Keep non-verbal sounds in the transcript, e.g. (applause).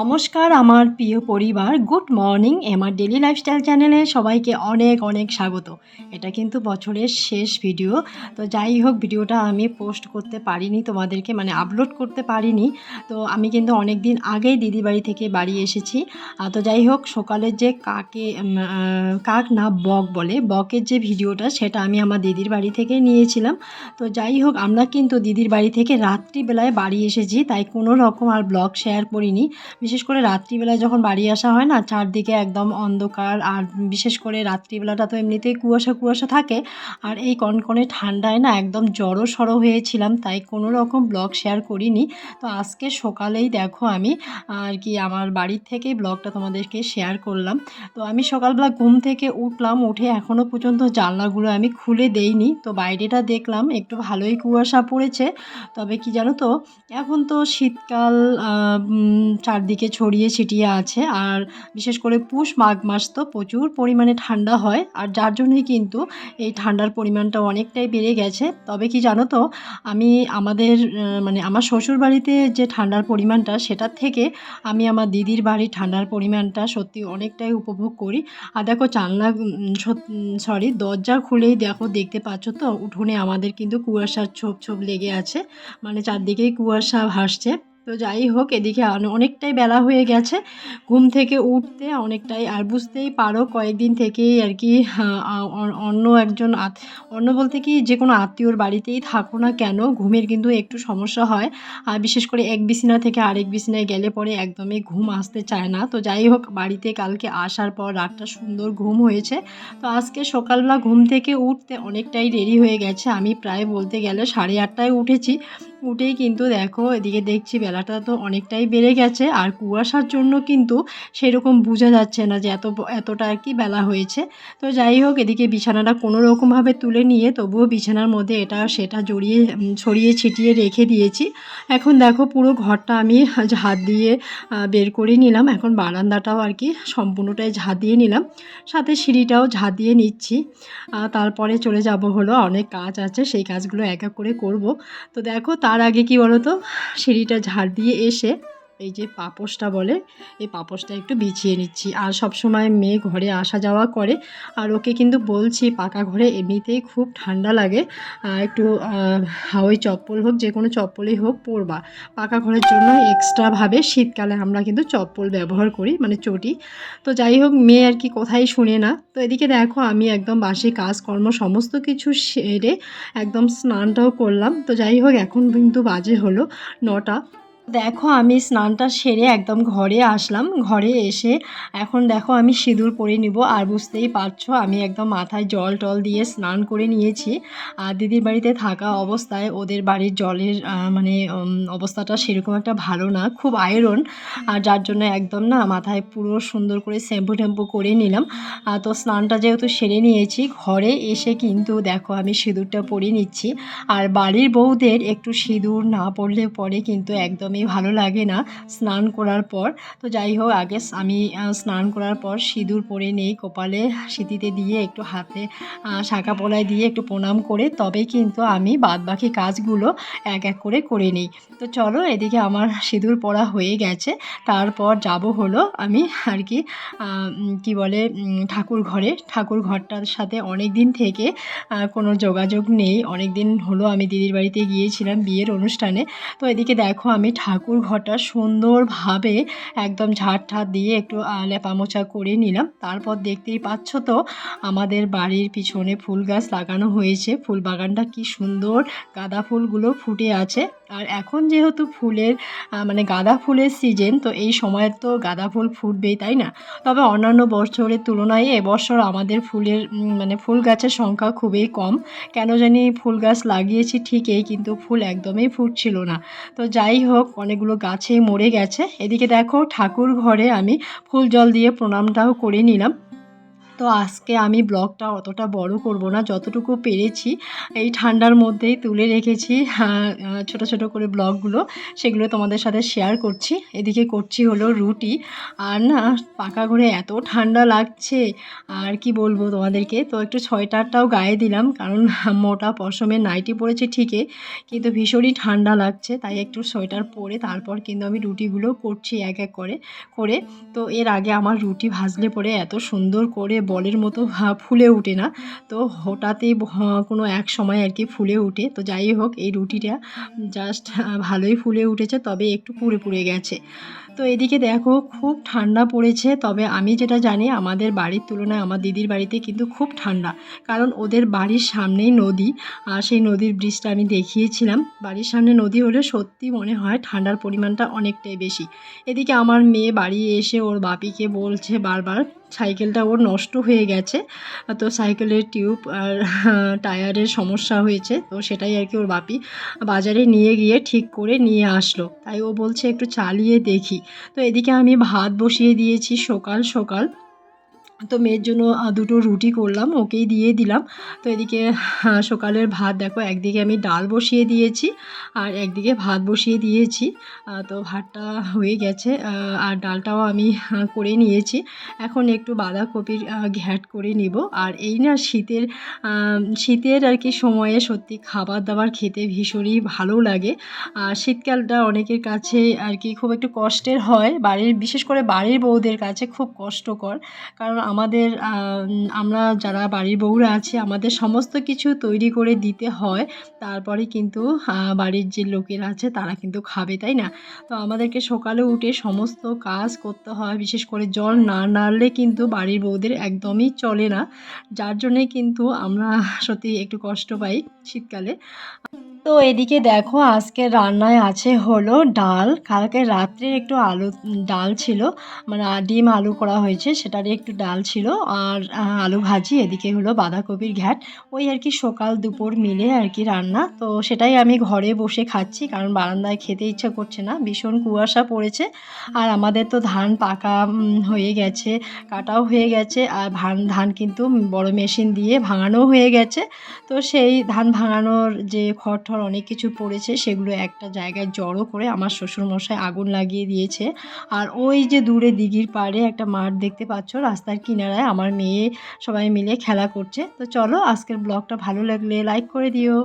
নমস্কার, আমার প্রিয় পরিবার। গুড মর্নিং আমার ডেলি লাইফস্টাইল চ্যানেলে সবাইকে অনেক অনেক স্বাগত। এটা কিন্তু বছরের শেষ ভিডিও। তো যাই হোক, ভিডিওটা আমি পোস্ট করতে পারিনি, তোমাদেরকে মানে আপলোড করতে পারিনি। তো আমি কিন্তু অনেক দিন আগেই দিদি বাড়ি থেকে বাড়ি এসেছি। তো যাই হোক, সকালের যে কাকে কাক না বক বলে, বকের যে ভিডিওটা, সেটা আমি আমার দিদির বাড়ি থেকে নিয়েছিলাম। তো যাই হোক, আমরা কিন্তু দিদির বাড়ি থেকে রাত্রিবেলায় বাড়ি এসেছি, তাই কোনো রকম আর ব্লগ শেয়ার করিনি। বিশেষ করে রাত্রিবেলায় যখন বাড়ি আসা হয় না চারদিকে একদম অন্ধকার আর বিশেষ করে রাত্রিবেলাটা তো এমনিতেই কুয়াশা কুয়াশা থাকে। আর এই কনকনে ঠান্ডায় না একদম জড়ো সড়ো হয়েছিলাম তাই কোনো রকম ব্লগ শেয়ার করিনি। তো আজকে সকালেই দেখো আমি আর কি আমার বাড়ির থেকেই ব্লগটা তোমাদেরকে শেয়ার করলাম। তো আমি সকালবেলা ঘুম থেকে উঠলাম উঠে এখনও পর্যন্ত জানলাগুলো আমি খুলে দেইনি। তো বাইরেটা দেখলাম একটু ভালোই কুয়াশা পড়েছে। তবে কি জানো তো এখন তো শীতকাল উম, চারদিকে ছড়িয়ে ছিটিয়ে আছে। আর বিশেষ করে পুষ মাঘ মাস তো প্রচুর পরিমাণে ঠান্ডা হয়। আর যার জন্যই কিন্তু এই ঠান্ডার পরিমাণটা অনেকটাই বেড়ে গেছে। তবে কি জানো তো, আমি আমাদের মানে আমার শ্বশুর বাড়িতে যে ঠান্ডার পরিমাণটা সেটার থেকে আমি আমার দিদির বাড়ির ঠান্ডার পরিমাণটা সত্যি অনেকটাই উপভোগ করি। আর দেখো জানলা সরি দরজা খুলেই দেখো, দেখতে পাচ্ছ তো, উঠোনে আমাদের কিন্তু কুয়াশার ছোপ ছোপ লেগে আছে। মানে চারদিকেই কুয়াশা ভাসছে। তো যাই হোক, এদিকে অনেকটাই বেলা হয়ে গেছে। ঘুম থেকে উঠতে অনেকটাই, আর বুঝতেই পারো কয়েকদিন থেকেই আর কি অন্য একজন অন্য বলতে কি যে কোনো আত্মীয়র বাড়িতেই থাকো না কেন, ঘুমের কিন্তু একটু সমস্যা হয়। আর বিশেষ করে এক বিছানা থেকে আরেক বিছানায় গেলে পরে একদমই ঘুম আসতে চায় না। তো যাই হোক, বাড়িতে কালকে আসার পর রাতটা সুন্দর ঘুম হয়েছে। তো আজকে সকালবেলা ঘুম থেকে উঠতে অনেকটাই দেরি হয়ে গেছে। আমি প্রায় বলতে গেলে সাড়ে আটটায় উঠেছি। উঠেই কিন্তু দেখো, এদিকে দেখছি বেলাটা তো অনেকটাই বেড়ে গেছে আর কুয়াশার জন্য কিন্তু সেরকম বোঝা যাচ্ছে না যে এত এতটা আর কি বেলা হয়েছে। তো যাই হোক, এদিকে বিছানাটা কোনো রকমভাবে তুলে নিয়ে তবুও বিছানার মধ্যে এটা সেটা জড়িয়ে ছড়িয়ে ছিটিয়ে রেখে দিয়েছি। এখন দেখো পুরো ঘরটা আমি ঝাঁট দিয়ে বের করে নিলাম। এখন বারান্দাটাও আর কি সম্পূর্ণটাই ঝাঁট দিয়ে নিলাম। সাথে সিঁড়িটাও ঝাঁট দিয়ে নিচ্ছি। তারপরে চলে যাব হলো, অনেক কাজ আছে, সেই কাজগুলো এক এক করে করব। তো দেখো তার আগে কি বলো তো সিঁড়িটা ঝাড় দিয়ে এসে এই যে পাপোশটা বলে, এই পাপোশটা একটু বিছিয়ে নিচ্ছি। আর সব সময় মেয়ে ঘরে আসা যাওয়া করে। আর ওকে কিন্তু বলছি, পাকা ঘরে এমনিতেই খুব ঠান্ডা লাগে। একটু হাওয়াই চপ্পল হোক, যে কোনো চপ্পলই হোক পরবা। পাকা ঘরের জন্য এক্সট্রাভাবে শীতকালে আমরা কিন্তু চপ্পল ব্যবহার করি মানে চটি। তো যাই হোক, মেয়ে আর কি কোথায় শুনে না। তো এদিকে দেখো, আমি একদম বাসি কাজকর্ম সমস্ত কিছু সেরে একদম স্নানটাও করলাম। তো যাই হোক, এখন কিন্তু বাজে হলো নটা। দেখো, আমি স্নানটা সেরে একদম ঘরে আসলাম। ঘরে এসে এখন দেখো, আমি সিঁদুর পরে নিব। আর বুঝতেই পারছ, আমি একদম মাথায় জল টল দিয়ে স্নান করে নিয়েছি। আর দিদির বাড়িতে থাকা অবস্থায় ওদের বাড়ির জলের মানে অবস্থাটা সেরকম একটা ভালো না। খুব আয়রন আর যার জন্য একদম না মাথায় পুরো সুন্দর করে শ্যাম্পু ট্যাম্পু করে নিলাম। তো স্নানটা যেহেতু সেরে নিয়েছি, ঘরে এসে কিন্তু দেখো, আমি সিঁদুরটা পরে নিচ্ছি। আর বাড়ির বউদের একটু সিঁদুর না পড়লে পরে কিন্তু একদমই ভালো লাগে না স্নান করার পর। তো যাই হোক, আগে আমি স্নান করার পর সিঁদুর পরে নেই, কপালে সিঁতিতে দিয়ে একটু হাতে শাঁখা পলায় দিয়ে একটু প্রণাম করে, তবেই কিন্তু আমি বাদবাকি কাজগুলো এক এক করে করে নিই। তো চলো, এদিকে আমার সিঁদুর পরা হয়ে গেছে। তারপর যাব হলো আমি আর কি কি বলে ঠাকুর ঘরে। ঠাকুর ঘরটার সাথে অনেক দিন থেকে কোনো যোগাযোগ নেই। অনেক দিন হলো আমি দিদির বাড়িতে গিয়েছিলাম বিয়ের অনুষ্ঠানে। তো এদিকে দেখো আমি ঠাকুর ঘরটা সুন্দরভাবে একদম ঝাড় দিয়ে একটু আহ, লেপামোছা করে নিলাম। তারপর দেখতেই পাচ্ছ তো আমাদের বাড়ির পিছনে ফুল গাছ লাগানো হয়েছে। ফুল বাগানটা কি সুন্দর গাঁদা ফুলগুলো ফুটে আছে। আর এখন যেহেতু ফুলের মানে গাঁদা ফুলের সিজন তো এই সময়ের তো গাঁদা ফুল ফুটবেই তাই না? তবে অন্যান্য বছরের তুলনায় এবছর আমাদের ফুলের মানে ফুল গাছের সংখ্যা খুবই কম। কেন জানি ফুল গাছ লাগিয়েছি ঠিকই কিন্তু ফুল একদমই ফুটছিল না। তো যাই হোক অনেকগুলো গাছে মরে গেছে। এদিকে দেখো ঠাকুর ঘরে আমি ফুল জল দিয়ে প্রণামটাও করে নিলাম। তো আজকে আমি ব্লগটা অতটা বড় করব না, যতটুকু পেরেছি এই ঠান্ডার মধ্যেই তুলে রেখেছি ছোট ছোট করে ব্লগগুলো, সেগুলো তোমাদের সাথে শেয়ার করছি। এদিকে করছি হলো রুটি। আর না, পাকা ঘরে এত ঠান্ডা লাগছে, আর কি বলব তোমাদেরকে? তো একটু সোয়েটারটাও গায়ে দিলাম, কারণ মোটা পশমে নাইটি পড়েছে ঠিকই, কিন্তু ভীষণই ঠান্ডা লাগছে, তাই একটু সোয়েটার পরে তারপর কিন্তু আমি রুটিগুলো করছি এক এক করে করে। তো এর আগে আমার রুটি ভাজলে পরে এত সুন্দর করে বলের মতো ফুলে ওঠে না। তো হঠাৎই কোনো এক সময় আর কি ফুলে ওঠে তো যাই হোক, এই রুটিটা জাস্ট ভালোই ফুলে উঠেছে, তবে একটু পুড়ে পুড়ে গেছে। তো এদিকে দেখো, খুব ঠান্ডা পড়েছে। তবে আমি যেটা জানি, আমাদের বাড়ির তুলনায় আমার দিদির বাড়িতে কিন্তু খুব ঠান্ডা। কারণ ওদের বাড়ির সামনেই নদী, আর সেই নদীর ব্রিজটা আমি দেখিয়েছিলাম। বাড়ির সামনে নদী হলে সত্যি মনে হয় ঠান্ডার পরিমাণটা অনেকটাই বেশি। এদিকে আমার মেয়ে বাড়ি এসে ওর বাপিকে বলছে বারবার, সাইকেলটা ওর নষ্ট হয়ে গেছে। তো সাইকেলের টিউব আর (laughs) টায়ারের সমস্যা হয়েছে, তো সেটাই আর কি ওর বাপি বাজারে নিয়ে গিয়ে ঠিক করে নিয়ে আসলো। তাই ও বলছে, একটু চালিয়ে দেখি। তো এদিকে আমি ভাত বসিয়ে দিয়েছি সকাল সকাল। তো মেয়ের জন্য দুটো রুটি করলাম, ওকেই দিয়ে দিলাম। তো এদিকে সকালের ভাত দেখো, একদিকে আমি ডাল বসিয়ে দিয়েছি, আর একদিকে ভাত বসিয়ে দিয়েছি। তো ভাতটা হয়ে গেছে আর ডালটাও আমি করে নিয়েছি। এখন একটু বাঁধাকপির ঘ্যাট করে নিব। আর এই না শীতের শীতের আর কি সময়ে সত্যি খাবার দাবার খেতে ভীষণই ভালো লাগে। আর শীতকালটা অনেকের কাছে আর কি খুব একটু কষ্টের হয়। বাড়ির, বিশেষ করে বাড়ির বউদের কাছে খুব কষ্টকর। কারণ আমাদের আমরা যারা বাড়ির বউরা আছি, আমাদের সমস্ত কিছু তৈরি করে দিতে হয়। তারপরে কিন্তু বাড়ির যে লোকেরা আছে, তারা কিন্তু খাবে, তাই না? তো আমাদেরকে সকালে উঠে সমস্ত কাজ করতে হয়, বিশেষ করে জল না নাড়লে কিন্তু বাড়ির বউদের একদমই চলে না। যার জন্যে কিন্তু আমরা সত্যি একটু কষ্ট পাই শীতকালে। তো এদিকে দেখো, আজকে রান্নায় আছে হলো ডাল। কালকে রাত্রে একটু আলু ডাল ছিল। মানে ডিম আলু করা হয়েছে সেটারই একটু ডাল ছিল আর আলু ভাজি, এদিকে হলো বাঁধাকপির ঘ্যাট। ওই আর কি সকাল দুপুর মিলে আর কি রান্না। তো সেটাই আমি ঘরে বসে খাচ্ছি কারণ বারান্দায় খেতে ইচ্ছা করছে না। ভীষণ কুয়াশা পড়েছে আর আমাদের তো ধান পাকা হয়ে গেছে, কাটাও হয়ে গেছে আর ধান ধান কিন্তু বড় মেশিন দিয়ে ভাঙানো হয়ে গেছে। তো সেই ধান ভাঙানোর যে খড় টড় অনেক কিছু পড়েছে সেগুলো একটা জায়গায় জড়ো করে আমার শ্বশুরমশাই আগুন লাগিয়ে দিয়েছে। আর ওই যে দূরে দিঘির পাড়ে একটা মাঠ দেখতে পাচ্ছ, রাস্তার কিনারায় আমার মেয়ে সবাই মিলে খেলা করছে। তো চলো আজকের ব্লগটা ভালো লাগলে লাইক করে দিও।